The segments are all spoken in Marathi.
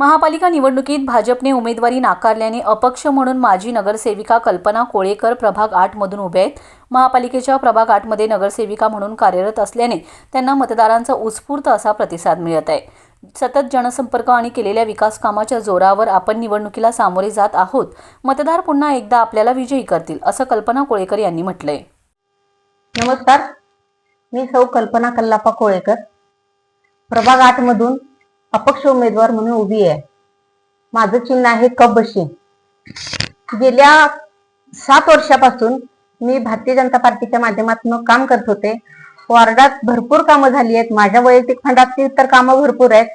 महापालिका निवडणुकीत भाजपने उमेदवारी नाकारल्याने अपक्ष म्हणून माजी नगरसेविका कल्पना कोळेकर प्रभाग आठमधून उभे आहेत. महापालिकेच्या प्रभाग आठमध्ये नगरसेविका म्हणून कार्यरत असल्याने त्यांना मतदारांचा उत्स्फूर्त असा प्रतिसाद मिळत आहे. सतत जनसंपर्क आणि केलेल्या विकास कामाच्या जोरावर आपण निवडणुकीला सामोरे जात आहोत. मतदार पुन्हा एकदा आपल्याला विजयी करतील असं कल्पना कोळेकर यांनी म्हटलंय. नमस्कार. मी सौ कल्पना कल्लापा कोळेकर. प्रभाग आठमधून मधून अपक्ष उमेदवार म्हणून उभी आहे. माझं चिन्ह आहे कप बशी गेल्या सात वर्षापासून मी भारतीय जनता पार्टीच्या माध्यमातून काम करत होते. वॉर्डात भरपूर कामं झाली आहेत. माझ्या वैयक्तिक फंडातली तर कामं भरपूर आहेत.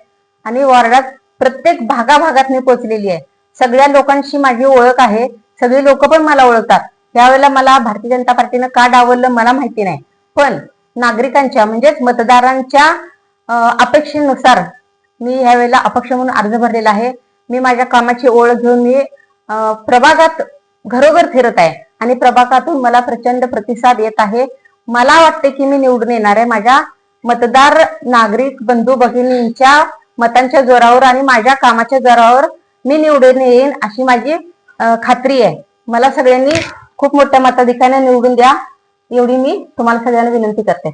आणि वॉर्डात प्रत्येक भागाभागात मी पोहोचलेली आहे. सगळ्या लोकांशी माझी ओळख आहे. सगळी लोक पण मला ओळखतात. त्यावेळेला मला भारतीय जनता पार्टीनं का डावललं मला माहिती नाही. पण नागरिकांच्या म्हणजेच मतदारांच्या अपेक्षेनुसार मी यावेळेला अपक्ष म्हणून अर्ज भरलेला आहे. मी माझ्या कामाची ओळख घेऊन मी प्रभागात घरोघर फिरत आहे आणि प्रभागातून मला प्रचंड प्रतिसाद येत आहे. मला वाटते की मी निवडून येणार आहे. माझ्या मतदार नागरिक बंधू भगिनींच्या मतांच्या जोरावर आणि माझ्या कामाच्या जोरावर मी निवडून येईन अशी माझी खात्री आहे. मला सगळ्यांनी खूप मोठ्या मताधिकाने निवडून द्या. एवढी मी तुम्हाला सगळ्यांना विनंती करते.